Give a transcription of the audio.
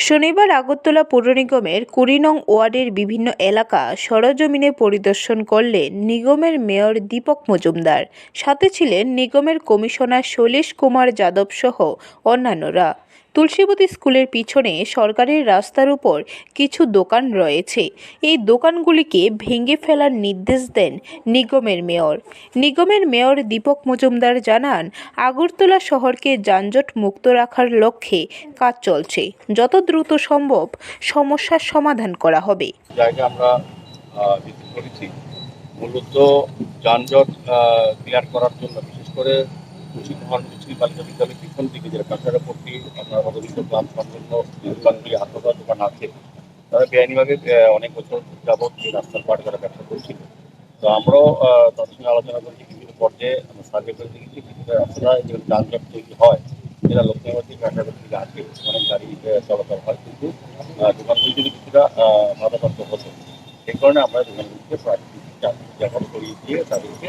শনিবার আগরতলা পৌর নিগমের কুড়ি নং ওয়ার্ডের বিভিন্ন এলাকা সরজমিনে পরিদর্শন করলেন নিগমের মেয়র দীপক মজুমদার, সাথে ছিলেন নিগমের কমিশনার শৈলেশ কুমার যাদব সহ অন্যান্যরা। তুলসীবতী স্কুলের পিছনে সরকারের রাস্তার উপর কিছু দোকান রয়েছে। এই দোকানগুলিকে ভেঙে ফেলার নির্দেশ দেন নিগমের মেয়র। নিগমের মেয়র দীপক মজুমদার জানান, আগরতলা শহরকে যানজট মুক্ত রাখার লক্ষ্যে কাজ চলছে। যত দ্রুত সম্ভব সমস্যার সমাধান করা হবে। মূলত যানজট ক্লিয়ার করার জন্য বিশেষ করে পিছন দিকে যে কাঁচারাপট্টি আপনার মদবিন্দ ক্লাব সংলগ্ন দোকানগুলি আত্মদার দোকান আছে তারা বেআইনিভাবে অনেক বছর যাবৎ এই রাস্তার পাড়ে তারা ব্যবসা করছিল তো আমরাও তাদের আলোচনা করেছি বিভিন্ন পর্যায়ে আমরা সার্ভে দেখেছি বিভিন্ন রাস্তায় যে যানজট হয় যেটা লক্ষ্মীবাদী কাঁচারাপট্টি থেকে অনেক গাড়ি চলাচল হয় কিন্তু দোকানগুলি যদি কিছুটা বাধাপ্রাপ্ত হতো সেই কারণে আমরা দোকানগুলিকে প্রাকৃতিক করিয়ে দিয়ে তাদেরকে